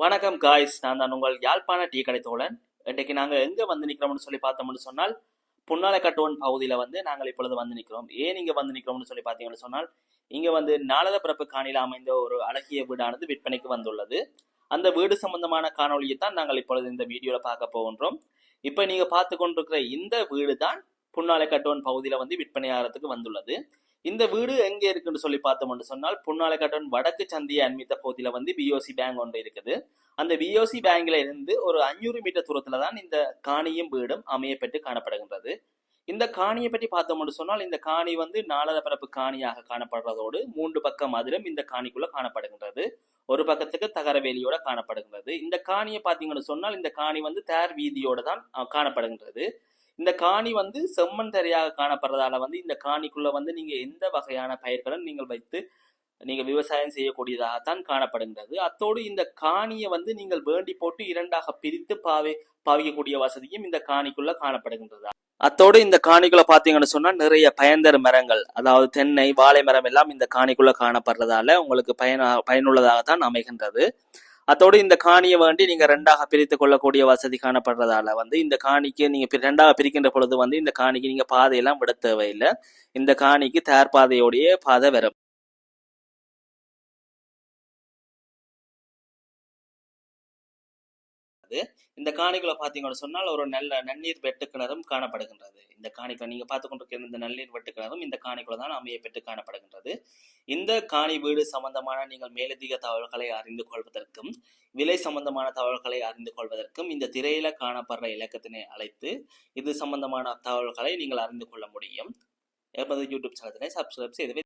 வணக்கம் காய்ஸ் நான் தான் உங்கள் யாழ்ப்பாண டீ கடை தோழன். இன்றைக்கு நாங்கள் எங்கே வந்து நிற்கிறோம்னு சொல்லி பார்த்தோம்னு சொன்னால் புன்னாலக்கட்டோன் பகுதியில் வந்து நாங்கள் இப்பொழுது வந்து நிற்கிறோம் ஏன் இங்கே வந்து நிற்கிறோம்னு சொல்லி பார்த்தீங்கன்னு சொன்னால் இங்கே வந்து நாளத பிறப்பு காணியில் அமைந்த ஒரு அழகிய வீடானது விற்பனைக்கு வந்துள்ளது. அந்த வீடு சம்பந்தமான காணொளியை தான் நாங்கள் இப்பொழுது இந்த வீடியோவில் பார்க்க போகின்றோம். இப்போ நீங்கள் பார்த்து கொண்டிருக்கிற இந்த வீடு தான் புன்னாலை பகுதியில் வந்து விற்பனையாகிறதுக்கு வந்துள்ளது. இந்த வீடு எங்கே இருக்குன்னு சொல்லி பார்த்தோம்னு சொன்னால் புன்னாலை வடக்கு சந்தியை அண்மித்த பகுதியில் வந்து பிஓசி பேங்க் ஒன்று இருக்குது. அந்த பிஓசி பேங்க்ல இருந்து ஒரு அஞ்சூறு மீட்டர் தூரத்துல தான் இந்த காணியும் வீடும் அமையப்பெற்று காணப்படுகின்றது. இந்த காணியை பற்றி பார்த்தோம்னு சொன்னால் இந்த காணி வந்து நாலர பரப்பு காணியாக காணப்படுறதோடு மூன்று பக்கம் மதுரம் இந்த காணிக்குள்ள காணப்படுகின்றது. ஒரு பக்கத்துக்கு தகரவேலியோட காணப்படுகின்றது. இந்த காணியை பார்த்தீங்கன்னு சொன்னால் இந்த காணி வந்து தேர் வீதியோட தான் காணப்படுகின்றது. இந்த காணி வந்து செம்மண் தரையாக காணப்படுறதால வந்து இந்த காணிக்குள்ள வந்து நீங்க எந்த வகையான பயிர்களும் நீங்கள் வைத்து நீங்க விவசாயம் செய்யக்கூடியதாகத்தான் காணப்படுகின்றது. அத்தோடு இந்த காணியை வந்து நீங்கள் வேண்டி போட்டு இரண்டாக பிரித்து பாவை பாவிக்கக்கூடிய வசதியும் இந்த காணிக்குள்ள காணப்படுகின்றது. அத்தோடு இந்த காணிக்குள்ள பாத்தீங்கன்னு சொன்னா நிறைய பயன்தரும் மரங்கள் அதாவது தென்னை வாழை மரம் எல்லாம் இந்த காணிக்குள்ள காணப்படுறதால உங்களுக்கு பயன பயனுள்ளதாகத்தான் அமைகின்றது. அத்தோடு இந்த காணியை வேண்டி நீங்க ரெண்டாக பிரித்து கொள்ளக்கூடிய வசதி காணப்படுறதால வந்து இந்த காணிக்கு நீங்க பி- ரெண்டாக பிரிக்கின்ற பொழுது வந்து இந்த காணிக்கு நீங்க பாதையெல்லாம் விட தேவையில்லை. இந்த காணிக்கு தயார் பாதையோடைய பாதை வரும். இந்த காணிக்குள்ள பார்த்தீங்கன்னு சொன்னால் ஒரு நல்ல நன்னீர் வெட்டுக்கிணறும் காணப்படுகின்றது. இந்த காணிக்குள்ள நீங்க பார்த்து கொண்டிருக்கிற இந்த நன்னீர் வெட்டுக்கிணறும் இந்த காணிக்குள்ள தான் அமைய பெற்று காணப்படுகின்றது. இந்த காணி வீடு சம்பந்தமான நீங்கள் மேலதிக தகவல்களை அறிந்து கொள்வதற்கும் விலை சம்பந்தமான தகவல்களை அறிந்து கொள்வதற்கும் இந்த திரையில காணப்படுற இலக்கத்தினை அழைத்து இது சம்பந்தமான தகவல்களை நீங்கள் அறிந்து கொள்ள முடியும். எமது யூடியூப் சேனத்தினை சப்ஸ்கிரைப் செய்து